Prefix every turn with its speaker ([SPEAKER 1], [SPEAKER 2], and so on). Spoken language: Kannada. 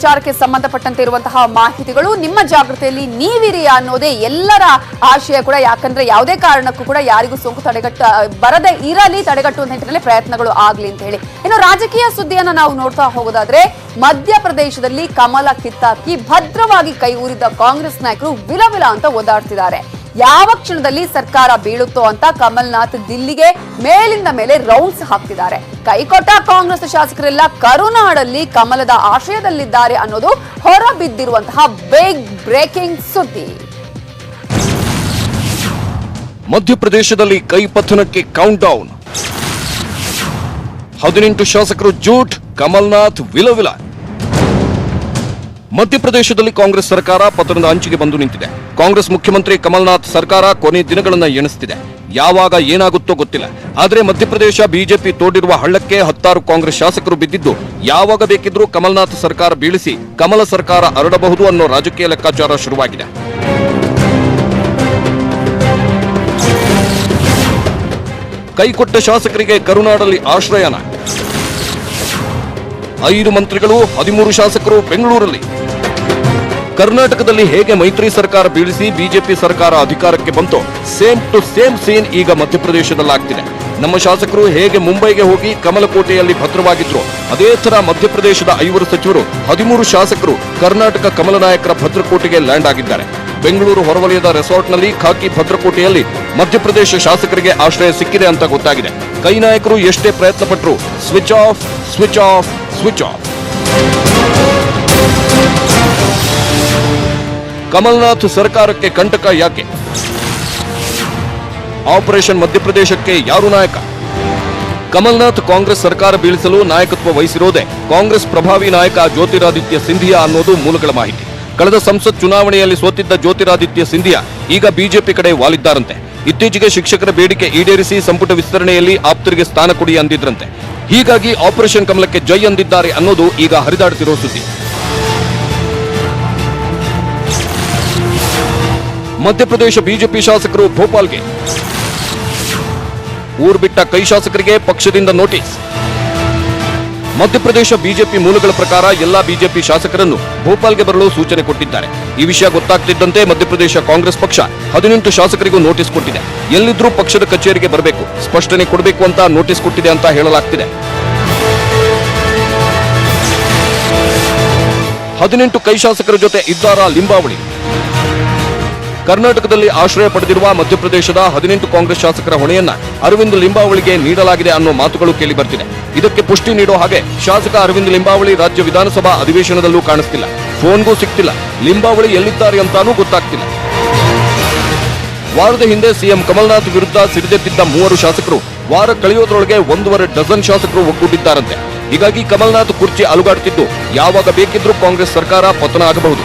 [SPEAKER 1] ವಿಚಾರಕ್ಕೆ ಸಂಬಂಧಪಟ್ಟಂತೆ ಇರುವಂತಹ ಮಾಹಿತಿಗಳು ನಿಮ್ಮ ಜಾಗೃತಿಯಲ್ಲಿ ನೀವಿರಿ ಅನ್ನೋದೇ ಎಲ್ಲರ ಆಶಯ ಕೂಡ. ಯಾಕಂದ್ರೆ ಯಾವುದೇ ಕಾರಣಕ್ಕೂ ಕೂಡ ಯಾರಿಗೂ ಸೋಂಕು ತಡೆಗಟ್ಟ, ಬರದೇ ಇರಲಿ, ತಡೆಗಟ್ಟುವ ನಿಟ್ಟಿನಲ್ಲಿ ಪ್ರಯತ್ನಗಳು ಆಗ್ಲಿ ಅಂತ ಹೇಳಿ. ಇನ್ನು ರಾಜಕೀಯ ಸುದ್ದಿಯನ್ನ ನಾವು ನೋಡ್ತಾ ಹೋಗೋದಾದ್ರೆ, ಮಧ್ಯಪ್ರದೇಶದಲ್ಲಿ ಕಮಲ ಕಿತ್ತಾಕಿ ಭದ್ರವಾಗಿ ಕೈ ಊರಿದ ಕಾಂಗ್ರೆಸ್ ನಾಯಕರು ವಿಲವಿಲ ಅಂತ ಓದಾಡ್ತಿದ್ದಾರೆ. ಯಾವ ಕ್ಷಣದಲ್ಲಿ ಸರ್ಕಾರ ಬೀಳುತ್ತೋ ಅಂತ ಕಮಲ್ನಾಥ್ ದಿಲ್ಲಿಗೆ ಮೇಲಿಂದ ಮೇಲೆ ರೌಂಡ್ಸ್ ಹಾಕ್ತಿದ್ದಾರೆ. ಕೈಕೊಟ್ಟ ಕಾಂಗ್ರೆಸ್ ಶಾಸಕರೆಲ್ಲ ಕರುನಾಡಲ್ಲಿ ಕಮಲದ ಆಶ್ರಯದಲ್ಲಿದ್ದಾರೆ ಅನ್ನೋದು ಹೊರಬಿದ್ದಿರುವಂತಹ ಬಿಗ್ ಬ್ರೇಕಿಂಗ್ ಸುದ್ದಿ.
[SPEAKER 2] ಮಧ್ಯಪ್ರದೇಶದಲ್ಲಿ ಕೈಪಥನಕ್ಕೆ ಕೌಂಟ್ ಡೌನ್ ಹದಿನೆಂಟು ಶಾಸಕರು ಜೂಟ್, ಕಮಲ್ನಾಥ್ ವಿಲವಿಲ. ಮಧ್ಯಪ್ರದೇಶದಲ್ಲಿ ಕಾಂಗ್ರೆಸ್ ಸರ್ಕಾರ ಪತನದ ಅಂಚಿಗೆ ಬಂದು ನಿಂತಿದೆ. ಕಾಂಗ್ರೆಸ್ ಮುಖ್ಯಮಂತ್ರಿ ಕಮಲ್ನಾಥ್ ಸರ್ಕಾರ ಕೊನೆ ದಿನಗಳನ್ನ ಎಣಿಸುತ್ತಿದೆ ಯಾವಾಗ ಏನಾಗುತ್ತೋ ಗೊತ್ತಿಲ್ಲ. ಆದರೆ ಮಧ್ಯಪ್ರದೇಶ ಬಿಜೆಪಿ ತೋಡಿರುವ ಹಳ್ಳಕ್ಕೆ ಹತ್ತಾರು ಕಾಂಗ್ರೆಸ್ ಶಾಸಕರು ಬಿದ್ದಿದ್ದು, ಯಾವಾಗ ಬೇಕಿದ್ರೂ ಕಮಲ್ನಾಥ್ ಸರ್ಕಾರ ಬೀಳಿಸಿ ಕಮಲ ಸರ್ಕಾರ ಹರಡಬಹುದು ಅನ್ನೋ ರಾಜಕೀಯ ಲೆಕ್ಕಾಚಾರ ಶುರುವಾಗಿದೆ. ಕೈಕೊಟ್ಟ ಶಾಸಕರಿಗೆ ಕರುನಾಡಲ್ಲಿ ಆಶ್ರಯನ. ಐದು ಮಂತ್ರಿಗಳು, ಹದಿಮೂರು ಶಾಸಕರು ಬೆಂಗಳೂರಲ್ಲಿ. ಕರ್ನಾಟಕದಲ್ಲಿ ಹೇಗೆ ಮೈತ್ರಿ ಸರ್ಕಾರ ಬೀಳಿಸಿ ಬಿಜೆಪಿ ಸರ್ಕಾರ ಅಧಿಕಾರಕ್ಕೆ ಬಂತು, ಸೇಮ್ ಟು ಸೇಮ್ ಸೀನ್ ಈಗ ಮಧ್ಯಪ್ರದೇಶದಲ್ಲಾಗ್ತಿದೆ. ನಮ್ಮ ಶಾಸಕರು ಹೇಗೆ ಮುಂಬೈಗೆ ಹೋಗಿ ಕಮಲಕೋಟೆಯಲ್ಲಿ ಭದ್ರವಾಗಿದ್ರು, ಅದೇ ತರ ಮಧ್ಯಪ್ರದೇಶದ ಐವರು ಸಚಿವರು, ಹದಿಮೂರು ಶಾಸಕರು ಕರ್ನಾಟಕ ಕಮಲ ನಾಯಕರ ಭದ್ರಕೋಟೆಗೆ ಲ್ಯಾಂಡ್ ಆಗಿದ್ದಾರೆ. ಬೆಂಗಳೂರು ಹೊರವಲಯದ ರೆಸಾರ್ಟ್ನಲ್ಲಿ ಖಾಕಿ ಭದ್ರಕೋಟೆಯಲ್ಲಿ ಮಧ್ಯಪ್ರದೇಶ ಶಾಸಕರಿಗೆ ಆಶ್ರಯ ಸಿಕ್ಕಿದೆ ಅಂತ ಗೊತ್ತಾಗಿದೆ. ಕೈ ನಾಯಕರು ಎಷ್ಟೇ ಪ್ರಯತ್ನ ಪಟ್ಟರು switch off switch off switch off Kamalnath ಸರ್ಕಾರಕ್ಕೆ ಕಂಟಕ ಯಾಕೆ? ಆಪರೇಷನ್ ಮಧ್ಯಪ್ರದೇಶಕ್ಕೆ ಯಾರು ನಾಯಕ? ಕಮಲ್ನಾಥ್ ಕಾಂಗ್ರೆಸ್ ಸರ್ಕಾರ ಬೀಳಿಸಲು ನಾಯಕತ್ವ ವಹಿಸಿರೋದೇ ಕಾಂಗ್ರೆಸ್ ಪ್ರಭಾವಿ ನಾಯಕ ಜ್ಯೋತಿರಾದಿತ್ಯ ಸಿಂಧಿಯಾ ಅನ್ನೋದು ಮೂಲಗಳ ಮಾಹಿತಿ. ಕಳೆದ ಸಂಸತ್ ಚುನಾವಣೆಯಲ್ಲಿ ಸೋತಿದ್ದ ಜ್ಯೋತಿರಾದಿತ್ಯ ಸಿಂಧಿಯಾ ಈಗ ಬಿಜೆಪಿ ಕಡೆ ವಾಲಿದ್ದಾರಂತೆ. ಇತ್ತೀಚೆಗೆ ಶಿಕ್ಷಕರ ಬೇಡಿಕೆ ಈಡೇರಿಸಿ ಸಂಪುಟ ವಿಸ್ತರಣೆಯಲ್ಲಿ ಆಪ್ತರಿಗೆ ಸ್ಥಾನ ಕೊಡಿ ಅಂದಿದ್ರಂತೆ. ಹೀಗಾಗಿ ಆಪರೇಷನ್ ಕಮಲಕ್ಕೆ ಜೈ ಅಂದಿದ್ದಾರೆ ಅನ್ನೋದು ಈಗ ಹರಿದಾಡ್ತಿರೋ ಸುದ್ದಿ. ಮಧ್ಯಪ್ರದೇಶ ಬಿಜೆಪಿ ಶಾಸಕರು ಭೋಪಾಲ್ಗೆ. ಊರು ಬಿಟ್ಟ ಕೈ ಶಾಸಕರಿಗೆ ಪಕ್ಷದಿಂದ ನೋಟಿಸ್. ಮಧ್ಯಪ್ರದೇಶ ಬಿಜೆಪಿ ಮೂಲಗಳ ಪ್ರಕಾರ ಎಲ್ಲಾ ಬಿಜೆಪಿ ಶಾಸಕರನ್ನು ಭೋಪಾಲ್ಗೆ ಬರಲು ಸೂಚನೆ ಕೊಟ್ಟಿದ್ದಾರೆ. ಈ ವಿಷಯ ಗೊತ್ತಾಗ್ತಿದ್ದಂತೆ ಮಧ್ಯಪ್ರದೇಶ ಕಾಂಗ್ರೆಸ್ ಪಕ್ಷ ಹದಿನೆಂಟು ಶಾಸಕರಿಗೂ ನೋಟಿಸ್ ಕೊಟ್ಟಿದೆ. ಎಲ್ಲಿದ್ರೂ ಪಕ್ಷದ ಕಚೇರಿಗೆ ಬರಬೇಕು, ಸ್ಪಷ್ಟನೆ ಕೊಡಬೇಕು ಅಂತ ನೋಟಿಸ್ ಕೊಟ್ಟಿದೆ ಅಂತ ಹೇಳಲಾಗ್ತಿದೆ. ಹದಿನೆಂಟು ಕೈ ಶಾಸಕರ ಜೊತೆ ಇದ್ದಾರಾ ಲಿಂಬಾವಳಿ? ಕರ್ನಾಟಕದಲ್ಲಿ ಆಶ್ರಯ ಪಡೆದಿರುವ ಮಧ್ಯಪ್ರದೇಶದ ಹದಿನೆಂಟು ಕಾಂಗ್ರೆಸ್ ಶಾಸಕರ ಹೊಣೆಯನ್ನ ಅರವಿಂದ್ ಲಿಂಬಾವಳಿಗೆ ನೀಡಲಾಗಿದೆ ಅನ್ನೋ ಮಾತುಗಳು ಕೇಳಿ ಬರ್ತಿದೆ. ಇದಕ್ಕೆ ಪುಷ್ಟಿ ನೀಡೋ ಹಾಗೆ ಶಾಸಕ ಅರವಿಂದ್ ಲಿಂಬಾವಳಿ ರಾಜ್ಯ ವಿಧಾನಸಭಾ ಅಧಿವೇಶನದಲ್ಲೂ ಕಾಣಿಸ್ತಿಲ್ಲ. ಫೋನ್ಗೂ ಸಿಗ್ತಿಲ್ಲ ಲಿಂಬಾವಳಿ ಎಲ್ಲಿದ್ದಾರೆ ಅಂತಾನೂ ಗೊತ್ತಾಗ್ತಿಲ್ಲ. ವಾರದ ಹಿಂದೆ ಸಿಎಂ ಕಮಲ್ನಾಥ್ ವಿರುದ್ಧ ಸಿಡಿದೆದ್ದಿದ್ದ ಮೂವರು ಶಾಸಕರು ವಾರ ಕಳೆಯೋದ್ರೊಳಗೆ ಒಂದೂವರೆ ಡಜನ್ ಶಾಸಕರು ಒಗ್ಗೂಡಿದ್ದಾರಂತೆ. ಹೀಗಾಗಿ ಕಮಲ್ನಾಥ್ ಕುರ್ಚಿ ಅಲುಗಾಡುತ್ತಿದ್ದು ಯಾವಾಗ ಬೇಕಿದ್ರೂ ಕಾಂಗ್ರೆಸ್ ಸರ್ಕಾರ ಪತನ ಆಗಬಹುದು.